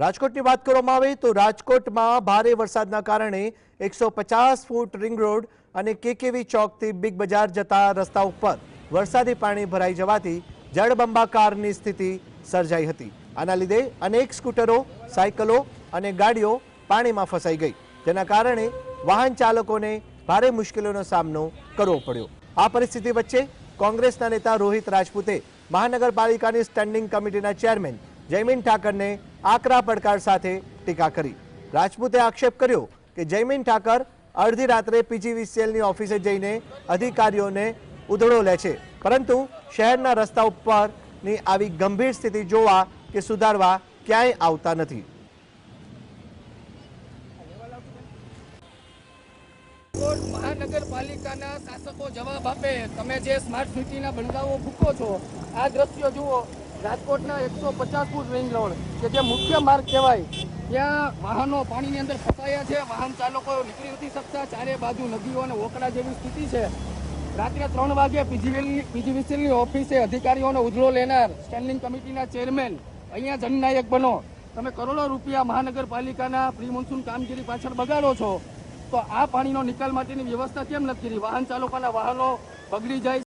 રાજકોટની વાત કરવામાં આવે તો રાજકોટમાં ભારે વરસાદના કારણે 150 ફૂટ રિંગ રોડ અને કેકેવી ચોક થી બિગ બજાર જતા રસ્તા ઉપર વરસાદી પાણી ભરાઈ જવાથી જળબંબાકારની સ્થિતિ સર્જાઈ હતી આના લીધે અનેક સ્કૂટરો સાયકલો અને ગાડીઓ પાણીમાં ફસાઈ ગઈ જેના કારણે વાહન ચાલકોને ભારે મુશ્કેલીનો સામનો કરવો પડ્યો આ પરિસ્થિતિ વચ્ચે કોંગ્રેસના નેતા રોહિત રાજપૂતે મહાનગરપાલિકાની સ્ટેન્ડિંગ કમિટીના ચેરમેન જયમિન ઠાકરને આકરા પડકાર સાથે ટીકા કરી રાજપૂતે આક્ષેપ કર્યો કે જયમીન ઠાકર અડધી રાત્રે પીજીવીસીએલની ઓફિસે જઈને અધિકારીઓને ઉધડો લે છે પરંતુ શહેરના રસ્તા ઉપરની આવી ગંભીર સ્થિતિ જોવા કે સુધારવા ક્યાંય આવતા નથી મહાનગરપાલિકાના શાસકો જવાબ આપે તમે જે સ્માર્ટ સિટીના બનગાઓ ભૂકો છો આ દ્રશ્યો જુઓ રાજકોટના એકસો પચાસ ફૂટ રિંગ રોડ કે જે મુખ્ય માર્ગ કહેવાય ત્યાં વાહનો પાણીની અંદર ફસાયા છે વાહન ચાલકો નીકળી નથી શકતા ચારે બાજુ નદીઓ અને ઓકડા જેવી સ્થિતિ છે રાત્રે ત્રણ વાગે પીજીવીલની પીજીવીસીલની ઓફિસે અધિકારીઓનો ઉજળો લેનાર સ્ટેન્ડિંગ કમિટીના ચેરમેન અહીંયા જનનાયક બનો તમે કરોડો રૂપિયા મહાનગરપાલિકાના પ્રી મોન્સૂન કામગીરી પાછળ બગાડો છો તો આ પાણીનો નિકાલ માટેની વ્યવસ્થા કેમ નથી કરી વાહન ચાલકોના વાહનો બગડી જાય